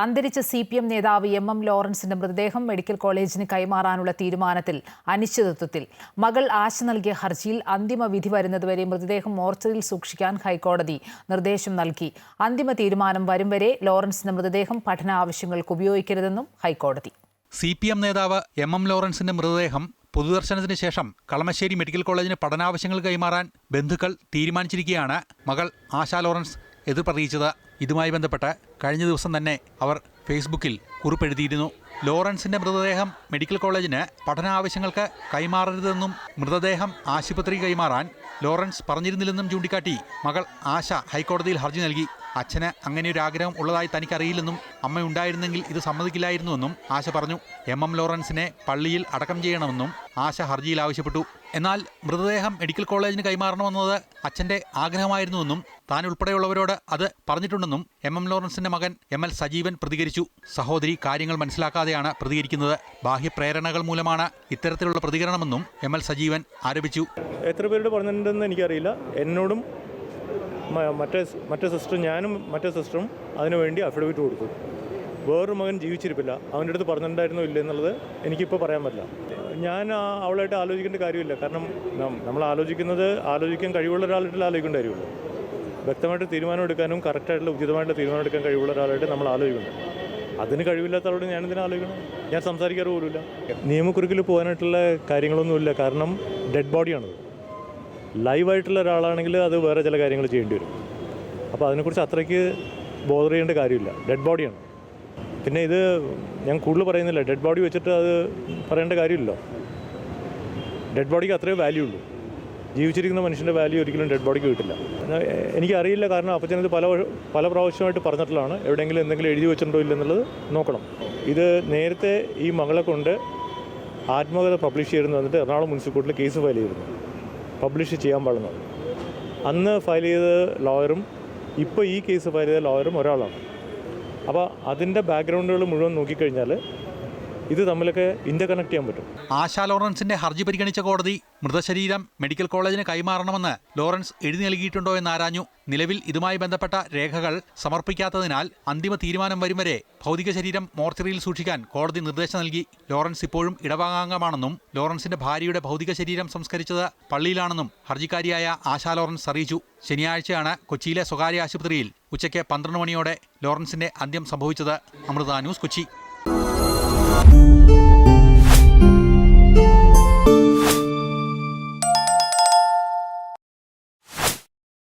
അന്തരിച്ച C P M നേതാവ് M M ലോറൻസിന്റെ മൃതദേഹം മെഡിക്കൽ കോളേജിന് കൈമാറാനുള്ള തീരുമാനത്തിൽ അനിശ്ചിതത്വത്തിൽ. മകൾ ആശ നൽകിയ ഹർജിയിൽ അന്തിമ വിധി വരുന്നതുവരെ മൃതദേഹം മോർച്ചറിയിൽ സൂക്ഷിക്കാൻ ഹൈക്കോടതി നിർദ്ദേശം നൽകി. അന്തിമ തീരുമാനം വരും വരെ ലോറൻസിന്റെ മൃതദേഹം പഠന ആവശ്യങ്ങൾക്ക് ഉപയോഗിക്കരുതെന്നും ഹൈക്കോടതി. സി പി എം നേതാവ് എം എം ലോറൻസിന്റെ മൃതദേഹം പൊതുദർശനത്തിന് ശേഷം കളമശ്ശേരി മെഡിക്കൽ കോളേജിന് പഠനാവശ്യങ്ങൾ കൈമാറാൻ ബന്ധുക്കൾ തീരുമാനിച്ചിരിക്കുകയാണ് മകൾ ആശാ ലോറൻസ്. എതിർപ്പറിയിച്ചത് ഇതുമായി ബന്ധപ്പെട്ട് കഴിഞ്ഞ ദിവസം തന്നെ അവർ ഫേസ്ബുക്കിൽ കുറിപ്പെഴുതിയിരുന്നു. ലോറൻസിന്റെ മൃതദേഹം മെഡിക്കൽ കോളേജിന് പഠനാവശ്യങ്ങൾക്ക് കൈമാറരുതെന്നും മൃതദേഹം ആശുപത്രി കൈമാറാൻ ലോറൻസ് പറഞ്ഞിരുന്നില്ലെന്നും ചൂണ്ടിക്കാട്ടി മകൾ ആശ ഹൈക്കോടതിയിൽ ഹർജി നൽകി. അച്ഛന് അങ്ങനെ ഒരു ആഗ്രഹം ഉള്ളതായി തനിക്കറിയില്ലെന്നും അമ്മ ഉണ്ടായിരുന്നെങ്കിൽ ഇത് സമ്മതിക്കില്ലായിരുന്നുവെന്നും ആശ പറഞ്ഞു. എം. എം. ലോറൻസിനെ പള്ളിയിൽ അടക്കം ചെയ്യണമെന്നും ആശ ഹർജിയിൽ ആവശ്യപ്പെട്ടു. എന്നാൽ മൃതദേഹം മെഡിക്കൽ കോളേജിന് കൈമാറണമെന്നത് അച്ഛന്റെ ആഗ്രഹമായിരുന്നുവെന്നും താൻ ഉൾപ്പെടെയുള്ളവരോട് അത് പറഞ്ഞിട്ടുണ്ടെന്നും എം. എം. ലോറൻസിന്റെ മകൻ എം. എൽ. സജീവൻ പ്രതികരിച്ചു. സഹോദരി കാര്യങ്ങൾ മനസ്സിലാക്കാതെയാണ് പ്രതികരിക്കുന്നത്. ബാഹ്യപ്രേരണകൾ മൂലമാണ് ഇത്തരത്തിലുള്ള പ്രതികരണമെന്നും എം. എൽ. സജീവൻ ആരോപിച്ചു. എത്ര പേരോട് പറഞ്ഞിട്ടുണ്ടെന്ന് എനിക്കറിയില്ല. എന്നോടും മറ്റേ മറ്റേ സിസ്റ്റർ ഞാനും മറ്റേ സിസ്റ്ററും അതിനു വേണ്ടി അഫിഡവിറ്റ് കൊടുത്തു. വേറൊരു മകൻ ജീവിച്ചിരിപ്പില്ല. അവന്റെ അടുത്ത് പറഞ്ഞിട്ടുണ്ടായിരുന്നോ ഇല്ല എന്നുള്ളത് എനിക്കിപ്പോൾ പറയാൻ പറ്റില്ല. ഞാൻ അവളായിട്ട് ആലോചിക്കേണ്ട കാര്യമില്ല. കാരണം നമ്മൾ ആലോചിക്കുന്നത് ആലോചിക്കാൻ കഴിവുള്ള ഒരാളായിട്ടല്ല ആലോചിക്കേണ്ട കാര്യമുള്ളൂ. വ്യക്തമായിട്ട് തീരുമാനം എടുക്കാനും കറക്റ്റായിട്ടുള്ള ഉചിതമായിട്ടുള്ള തീരുമാനം എടുക്കാൻ കഴിവുള്ള ഒരാളായിട്ട് നമ്മൾ ആലോചിക്കണം. അതിന് കഴിവില്ലാത്തവരോട് ഞാൻ എന്തിനാ ആലോചിക്കണം? ഞാൻ സംസാരിക്കാറ് പോലുമില്ല. നിയമക്കുറുക്കിൽ പോകാനായിട്ടുള്ള കാര്യങ്ങളൊന്നുമില്ല. കാരണം ഡെഡ് ബോഡിയാണത് ലൈവായിട്ടുള്ള ഒരാളാണെങ്കിൽ അത് വേറെ ചില കാര്യങ്ങൾ ചെയ്യേണ്ടി വരും. അപ്പോൾ അതിനെക്കുറിച്ച് അത്രയ്ക്ക് ബോധർ ചെയ്യേണ്ട കാര്യമില്ല. ഡെഡ് ബോഡിയാണ് പിന്നെ ഇത് ഞാൻ കൂടുതൽ പറയുന്നില്ല. ഡെഡ് ബോഡി വെച്ചിട്ട് അത് പറയേണ്ട കാര്യമില്ലല്ലോ. ഡെഡ് ബോഡിക്ക് അത്രയേ വാല്യൂ ഉള്ളൂ. ജീവിച്ചിരിക്കുന്ന മനുഷ്യന്റെ വാല്യൂ ഒരിക്കലും ഡെഡ് ബോഡിക്ക് കിട്ടില്ല. എനിക്കറിയില്ല കാരണം അപ്പച്ചനത് പല പല പ്രാവശ്യമായിട്ട് പറഞ്ഞിട്ടുള്ളതാണ്. എവിടെയെങ്കിലും എന്തെങ്കിലും എഴുതി വെച്ചിട്ടുണ്ടോ ഇല്ലെന്നുള്ളത് നോക്കണം. ഇത് നേരത്തെ ഈ മകളെ കൊണ്ട് ആത്മകഥ പബ്ലിഷ് ചെയ്തിരുന്നു വന്നിട്ട് എറണാകുളം മുനിസിപ്പൽ കോർട്ടിൽ കേസ് ഫയൽ ചെയ്തിരുന്നു. പബ്ലിഷ് ചെയ്യാൻ പാടുന്നത് അന്ന് ഫയൽ ചെയ്ത ലോയറും ഇപ്പോൾ ഈ കേസ് ഫയൽ ചെയ്ത ലോയറും ഒരാളാണ്. അപ്പോൾ അതിന്റെ ബാക്ക്ഗ്രൗണ്ടുകൾ മുഴുവൻ നോക്കിക്കഴിഞ്ഞാൽ ഇത് തമ്മിലൊക്കെ ഇന്റർ കണക്ട് ചെയ്യാൻ പറ്റും. ആശാ ലോറൻസിന്റെ ഹർജി പരിഗണിച്ച കോടതി മൃതശരീരം മെഡിക്കൽ കോളേജിന് കൈമാറണമെന്ന് ലോറൻസ് എഴുതി നൽകിയിട്ടുണ്ടോ എന്ന് ആരാഞ്ഞു. നിലവിൽ ഇതുമായി ബന്ധപ്പെട്ട രേഖകൾ സമർപ്പിക്കാത്തതിനാൽ അന്തിമ തീരുമാനം വരും വരെ ഭൗതിക ശരീരം മോർച്ചറിയിൽ സൂക്ഷിക്കാൻ കോടതി നിർദ്ദേശം നൽകി. ലോറൻസ് ഇപ്പോഴും ഇടവാങ്ങാംഗമാണെന്നും ലോറൻസിന്റെ ഭാര്യയുടെ ഭൗതിക ശരീരം സംസ്കരിച്ചത് പള്ളിയിലാണെന്നും ഹർജിക്കാരിയായ ആശാ ലോറൻസ് അറിയിച്ചു. ശനിയാഴ്ചയാണ് കൊച്ചിയിലെ സ്വകാര്യ ആശുപത്രിയിൽ ഉച്ചയ്ക്ക് പന്ത്രണ്ട് മണിയോടെ ലോറൻസിന്റെ അന്ത്യം സംഭവിച്ചത്. Amrita news Kochi. Thank you.